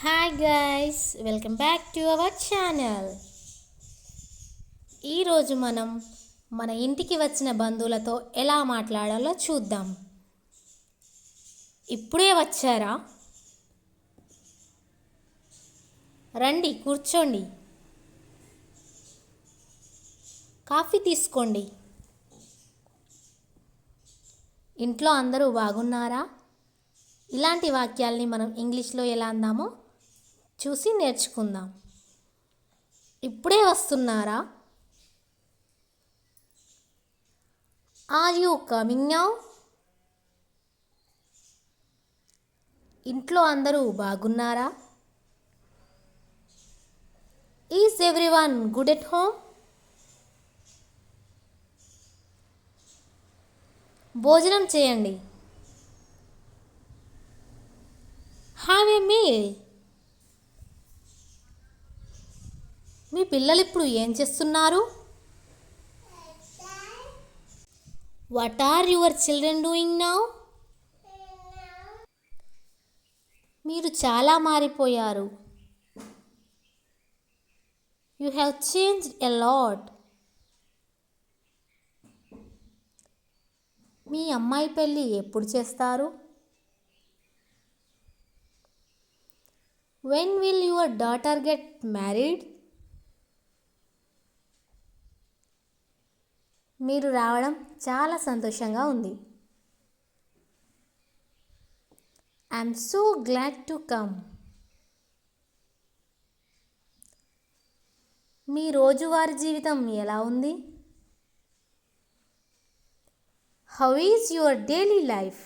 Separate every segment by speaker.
Speaker 1: Hi guys welcome back to our channel ఈరోజు మనం మన ఇంటికి వచ్చిన బంధువులతో ఎలా మాట్లాడాలో చూద్దాం. ఇప్పుడే వచ్చారా? రండి కూర్చోండి. కాఫీ తీసుకోండి. ఇంట్లో అందరూ బాగున్నారా? ఇలాంటి వాక్యాల్ని మనం ఇంగ్లీష్లో ఎలా అందామో చూసి నేర్చుకుందాం. ఇప్పుడే వస్తున్నారా? ఆర్ యూ కమింగ్ నౌ ఇంట్లో అందరూ బాగున్నారా? Is everyone good at home? భోజనం చేయండి. Have a meal. మీ పిల్లలు ఇప్పుడు ఏం చేస్తున్నారు? What are your children doing now మీరు చాలా మారిపోయారు. You have change a lot మీ అమ్మాయి పెళ్ళి ఎప్పుడు చేస్తారు? When will your daughter get married మీరు రావడం చాలా సంతోషంగా ఉంది. I'm so glad to come మీ రోజువారి జీవితం ఎలా ఉంది? How is your daily life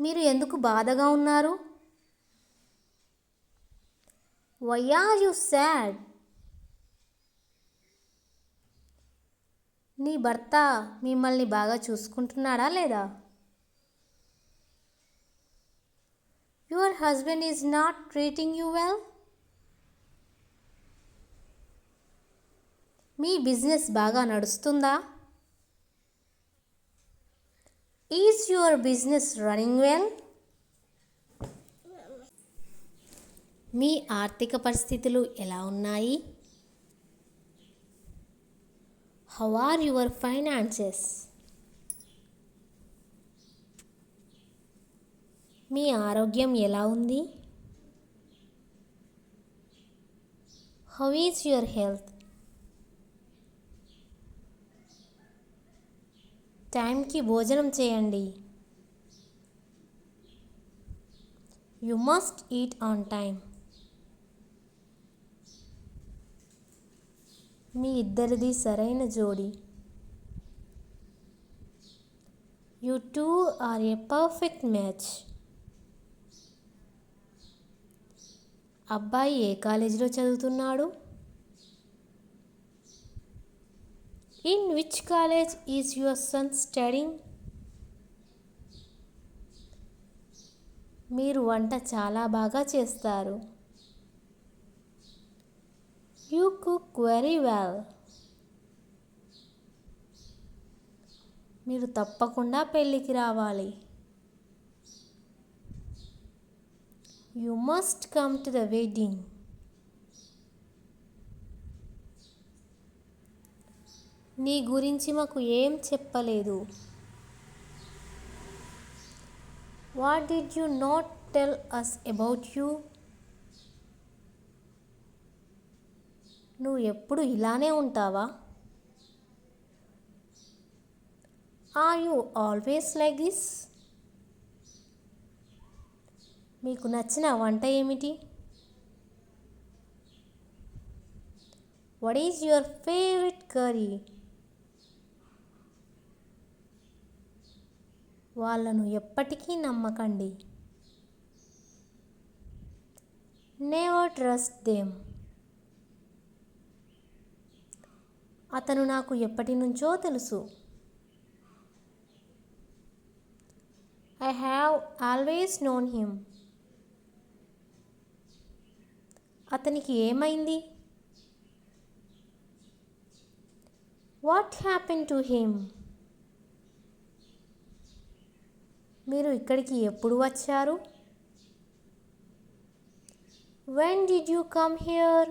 Speaker 1: మీరు ఎందుకు బాధగా ఉన్నారు? వై ఆర్ యు సాడ్ నీ భర్త మిమ్మల్ని బాగా చూసుకుంటున్నాడా లేదా? Your husband is not treating you well? Me business బాగా నడుస్తుందా? Is your business running well? మీ ఆర్థిక పరిస్థితులు ఎలా ఉన్నాయి? హౌ ఆర్ యువర్ ఫైనాన్సెస్ మీ ఆరోగ్యం ఎలా ఉంది? హౌ ఈజ్ యువర్ హెల్త్ టైంకి భోజనం చేయండి. You must eat on time మీ ఇద్దరిది సరైన జోడి. You two are a perfect match. అబ్బాయి ఏ కాలేజీలో చదువుతున్నాడు? In which college is your son studying? మీరు వంట చాలా బాగా చేస్తారు. యూ కుక్ వెరీ వెల్ మీరు తప్పకుండా పెళ్ళికి రావాలి. You must come to the wedding నీ గురించి మాకు ఏం చెప్పలేదు. What did you not tell us about you నువ్వు ఎప్పుడు ఇలానే ఉంటావా? Are you always like this మీకు నచ్చిన వంట ఏమిటి? What is your favourite curry వాళ్ళను ఎప్పటికీ నమ్మకండి. నెవర్ ట్రస్ట్ దేమ్ అతను నాకు ఎప్పటి నుంచో తెలుసు. I have always known him అతనికి ఏమైంది? వాట్ హ్యాపెన్ టు హిమ్ మీరు ఇక్కడికి ఎప్పుడు వచ్చారు? When did you come here